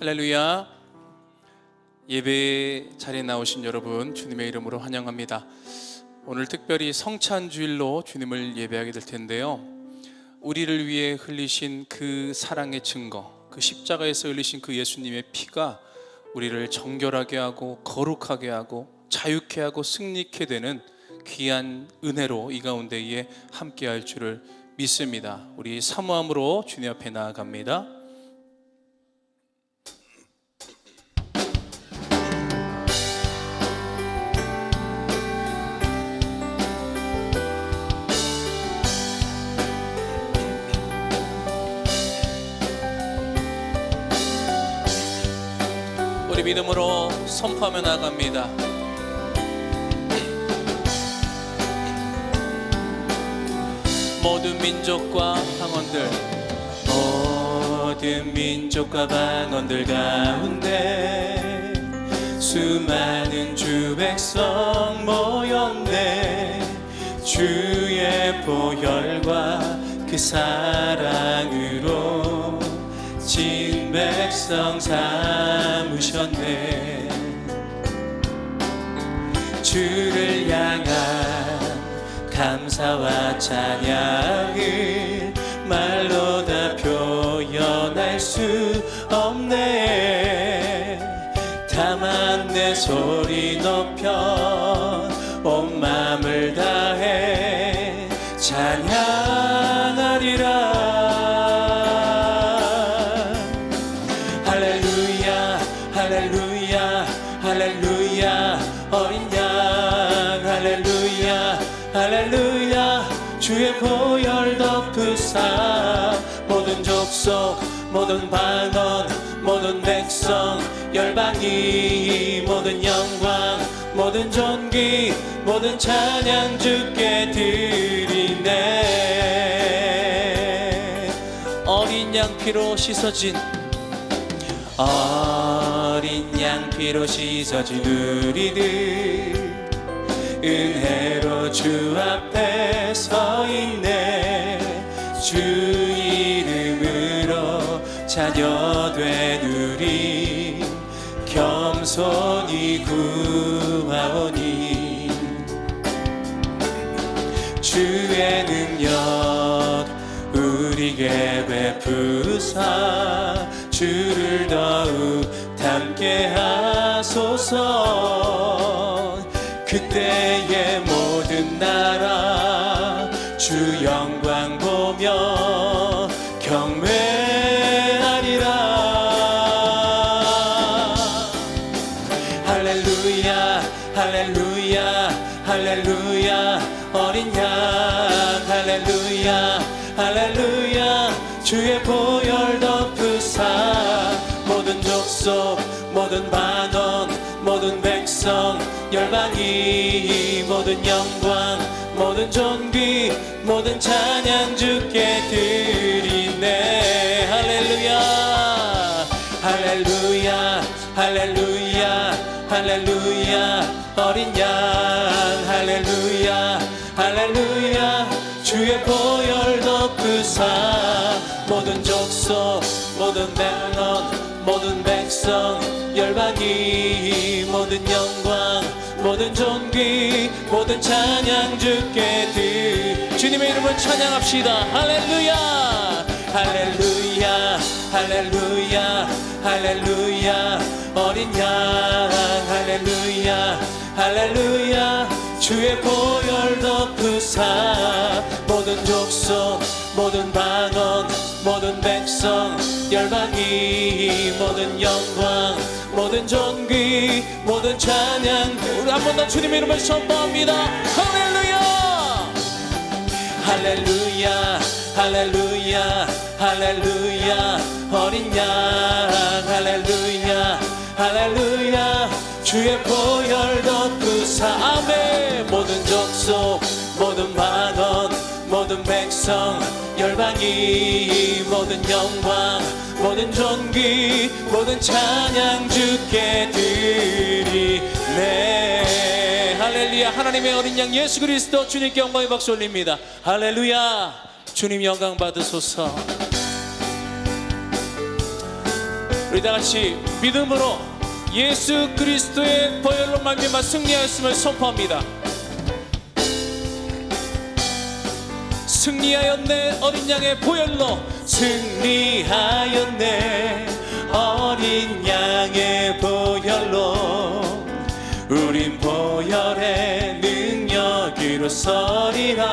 할렐루야. 예배 자리에 나오신 여러분 주님의 이름으로 환영합니다. 오늘 특별히 성찬 주일로 주님을 예배하게 될 텐데요. 우리를 위해 흘리신 그 사랑의 증거, 그 십자가에서 흘리신 그 예수님의 피가 우리를 정결하게 하고 거룩하게 하고 자유케 하고 승리케 되는 귀한 은혜로 이 가운데에 함께할 줄을 믿습니다. 우리 사모함으로 주님 앞에 나아갑니다. 우리 믿음으로 선포하며 나갑니다. 모든 민족과 방언들 모든 민족과 방언들 가운데 수많은 주 백성 모였네 주의 보혈과 그 사랑으로 진 백성 삼으셨네. 주를 향한 감사와 찬양을 말로 다 표현할 수 없네. 다만 내 소리 높여 할렐루야 어린 양 할렐루야 할렐루야. 주의 보혈 덮으사 모든 족속 모든 방언 모든 백성 열방이 모든 영광 모든 존귀 모든 찬양 주께 드리네. 어린 양 피로 씻어진 양 피로 씻어진 우리들 은혜로 주 앞에 서 있네. 주 이름으로 자녀된 우리. 겸손히 구하오니. 주의 능력 우리에게 베푸사. 주를 더욱 닮게 하 소서 그때의 모든 나라 주 영광 보며 경외하리라. 할렐루야 할렐루야 할렐루야. 어린 양 할렐루야 할렐루야. 주의 보혈 덮으사 모든 족속 모든 반원 모든 백성 열방이 모든 영광 모든 존귀 모든 찬양 주께 드리네. 할렐루야 할렐루야 할렐루야 할렐루야. 어린 양 할렐루야 할렐루야. 주의 보혈 덮으사 모든 족속 모든 백원 모든 백성 이 모든 영광 모든 존귀 모든 찬양 주께 드. 주님의 이름을 찬양합시다. 할렐루야! 할렐루야! 할렐루야! 할렐루야! 어린 양 할렐루야! 할렐루야! 주의 보혈 덮으사 모든 족속 모든 방언 모든 백성 열방이 모든 영광 모든 존귀 모든 찬양. 우리 한 번 더 주님의 이름을 선포합니다. 할렐루야! 할렐루야 할렐루야 할렐루야. 어린 양 할렐루야 할렐루야. 주의 보혈 덮으사 아멘 모든 족속 모든 만원 모든 백성 열방이 모든 영광 모든 존귀 모든 찬양 주께 드리네. 할렐루야. 하나님의 어린 양 예수 그리스도 주님께 영광의 박수 올립니다. 할렐루야. 주님 영광 받으소서. 우리 다 같이 믿음으로 예수 그리스도의 보혈로 말미암아 승리하였음을 선포합니다. 승리하였네 어린 양의 보혈로 승리하였네. 어린 양의 보혈로 우린 보혈의 능력으로 서리라.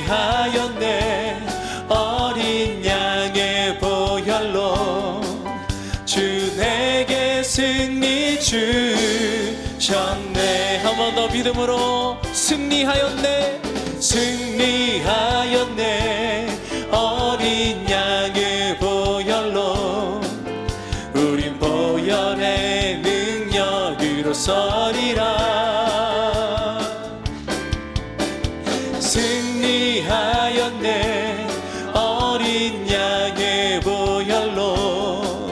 승리하였네. 어린 양의 보혈로 주 내게 승리 주셨네. 한 번 더 믿음으로 승리하였네 승리하였네. 어린 양의 보혈로 우린 보혈의 능력으로 서리라. 승리하였네. 어린 양의 보혈로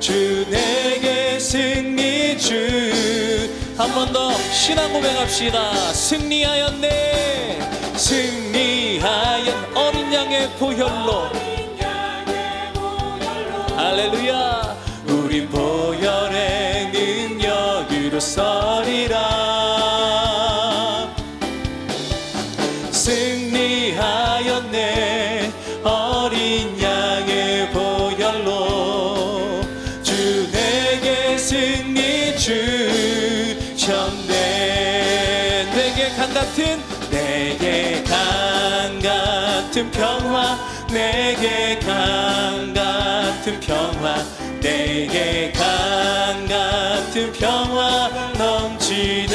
주 내게 승리 주 한 번 더 신앙 고백합시다. 승리하였네 보혈로 내게 강 같은 평화 넘치네.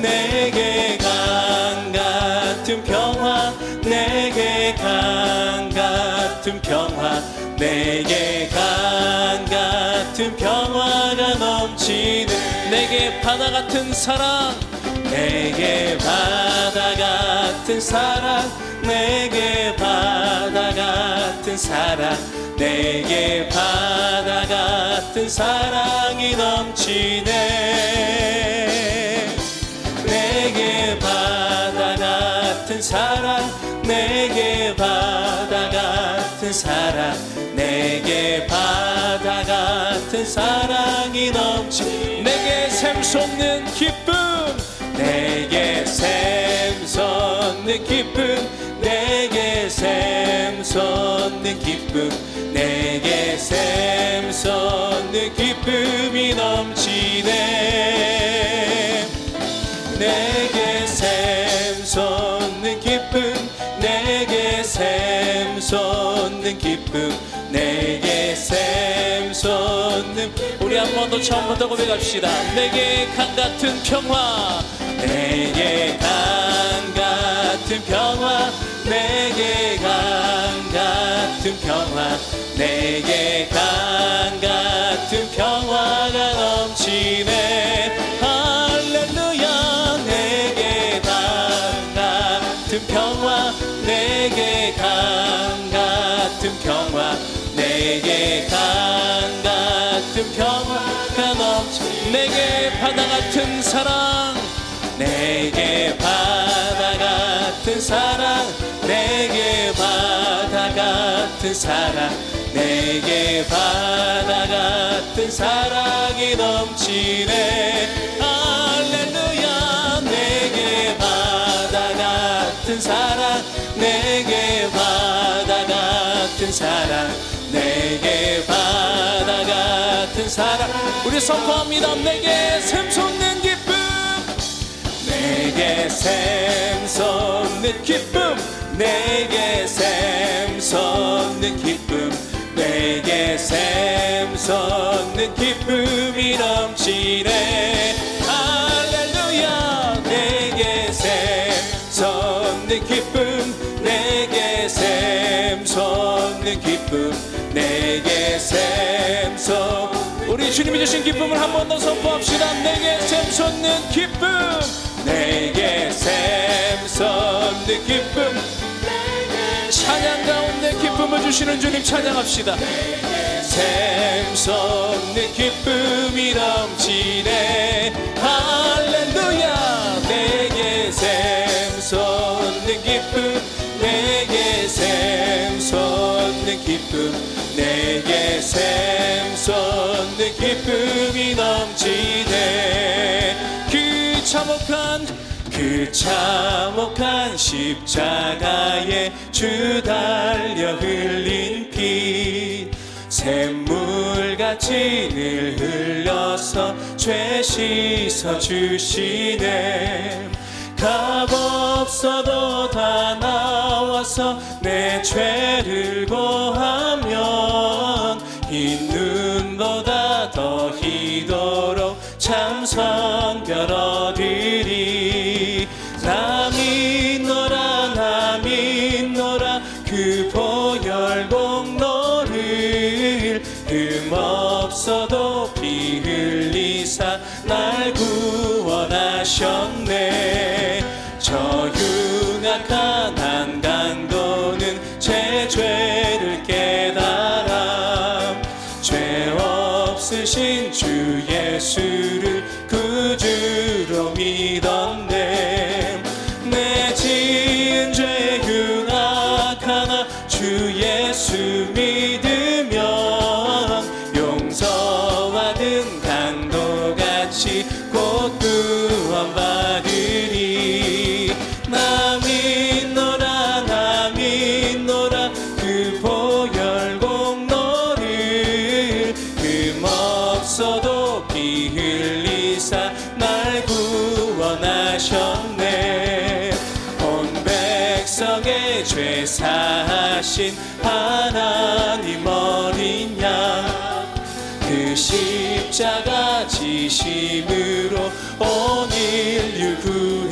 내게 강 같은 평화 내게 강 같은 평화 내게 강 같은 평화가 넘치네. 내게 바다 같은 사랑 내게 바다 같은 사랑 내게 바다 같은 사랑 내게 바다 같은 사랑이 넘치네. 내게 바다 같은 사랑 내게 바다 같은 사랑 내게 바다 같은 사랑이 넘치 내게 샘솟는 기쁨 내게 샘솟는 기쁨 내게 샘 샘솟는 기쁨이 넘치네. 내게 샘솟는 기쁨 내게 샘솟는 기쁨 내게 샘솟는 우리 한 번 더 처음부터 고백합시다. 내게 강 같은 평화 내게 강 같은 평화 내게 강 같은 평화 내게 강 같은 평화가 넘치네. 할렐루야 내게 강 같은 평화 내게 강 같은 평화 내게 강 같은 평화가 넘치 내게 바다 같은 사랑 내게 바다 같은 사랑 같은 사랑 내게 바다 같은 사랑이 넘치네. 할렐루야 내게 바다 같은 사랑 내게 바다 같은 사랑 내게 바다 같은 사랑. 우리 선포합니다. 내게 샘솟는 기쁨 내게 샘솟는 기쁨 내게 샘 솟는 기쁨 내게 샘솟는 기쁨이 넘치네. 할렐루야 내게 샘솟는 기쁨 내게 샘솟는 기쁨 내게 샘솟. 우리 주님이 주신 기쁨을 한 번 더 선포합시다. 내게 샘솟는 기쁨 내게 샘솟는 기쁨 주시는 주님 찬양합시다. 샘솟는 기쁨이 넘치네 할렐루야. 내게 샘솟는 기쁨 내게 샘솟는 기쁨 내게 샘솟는 기쁨이 넘치네 그 참혹한 그 참혹한 십자가의 주 달려 흘린 피 샘물같이 늘 흘려서 죄 씻어 주시네. 값 없어도 다 나와서 내 죄를 고하면 흰눈 십자가 지심으로 온 인류 구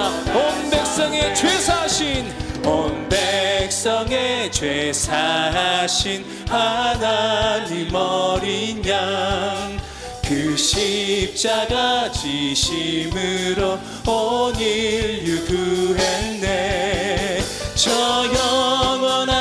고백합시다. 온 백성의 죄 사신 온 백성의 죄 사신 하나님 어린 양 그 십자가 지심으로 온 인류 구했네. 저 영원한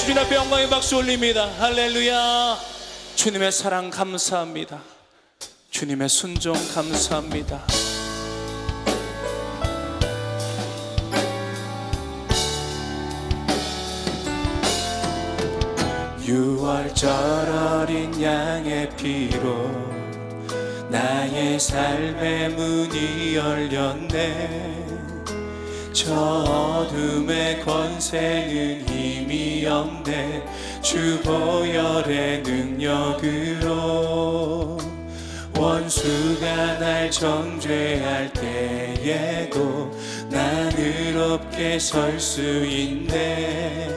주님 앞에 영광의 박수 올립니다. 할렐루야. 주님의 사랑 감사합니다. 주님의 순종 감사합니다. 유월절 어린 양의 피로 나의 삶의 문이 열렸네 저 어둠의 권세는 힘이 없네. 주 보혈의 능력으로 원수가 날 정죄할 때에도 난 의롭게 설 수 있네.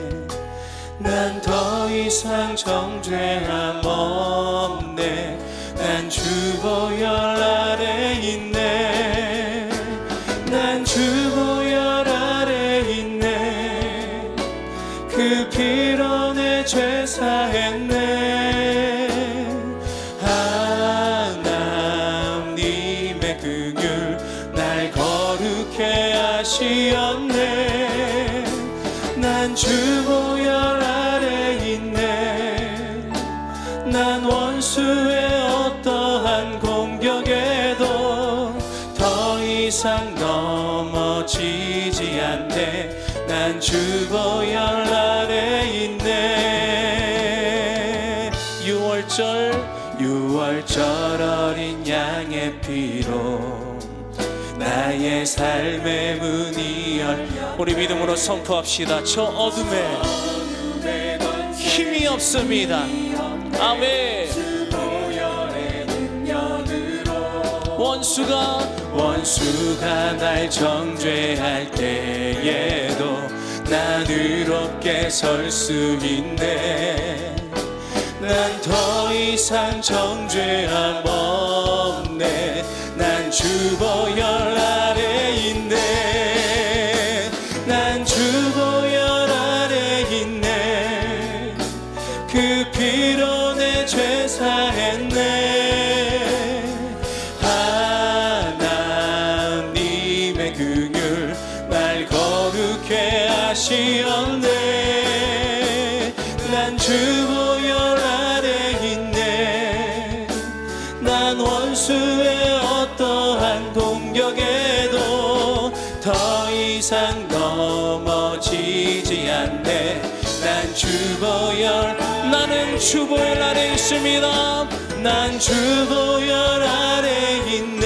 난 더 이상 정죄함 없네. 난 주 보혈 아래 있네 하시었네. 난 주보혈 아래 있네. 난 원수의 어떠한 공격에도 더 이상 넘어지지 않네. 난 주보열 삶의 문이 열려 우리 믿음으로 선포합시다. 저 어둠에 힘이 없습니다. 아멘. 원수가 원수가 날 정죄할 때에도 난 의롭게 설 수 있네. 난 더 이상 정죄함 없네. 난 주보열 아래 날 거룩해 하시었네 난 주보열 아래 있네. 난 원수의 어떠한 공격에도 더 이상 넘어지지 않네. 난 주보열 나는 주보열 아래 있습니다. 난 주보열 아래 있네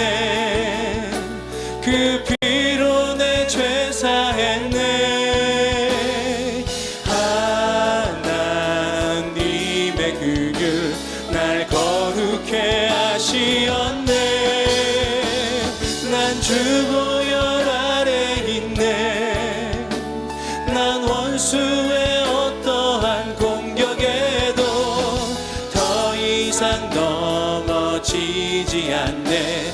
날 거룩해 하시었네. 난 주보열 아래 있네. 난 원수의 어떠한 공격에도 더 이상 넘어지지 않네.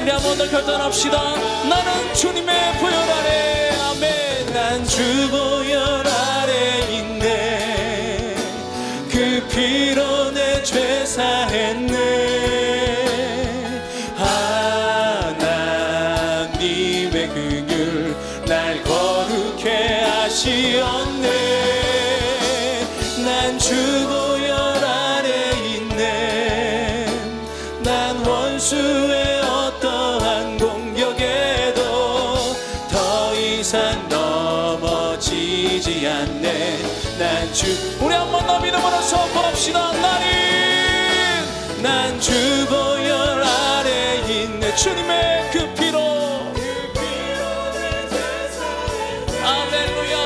우리 한번 더 결단합시다. 나는 주님의 보혈 아래. 아멘. 난 주보혈 아래 내죄 사했네. 하나님의 긍휼 날 거룩해 하시었네. 난 이상 넘어지지 않네. 난 주 우리 한 번 더 믿음으로 선포합시다. 나는 주님의 그 피로. 할렐루야.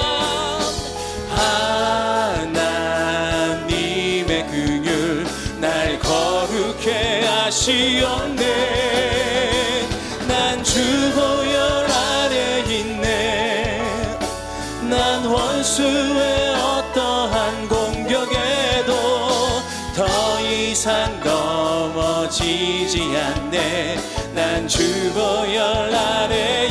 하나님의 긍휼 날 거룩해 하시었네 난 주보혈 아래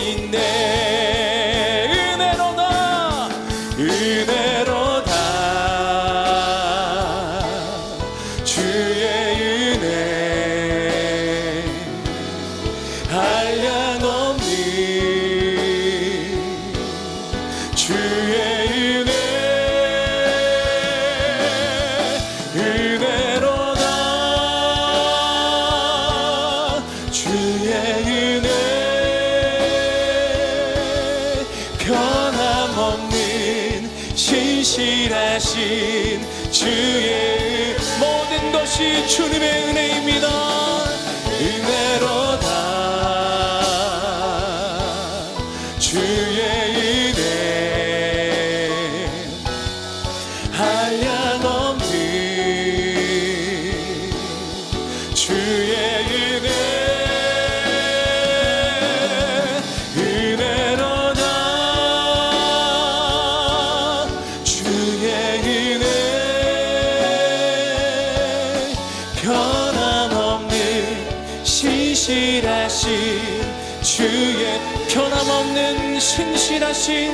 주의 은- 모든 것이 주님의 은혜입니다 신실하신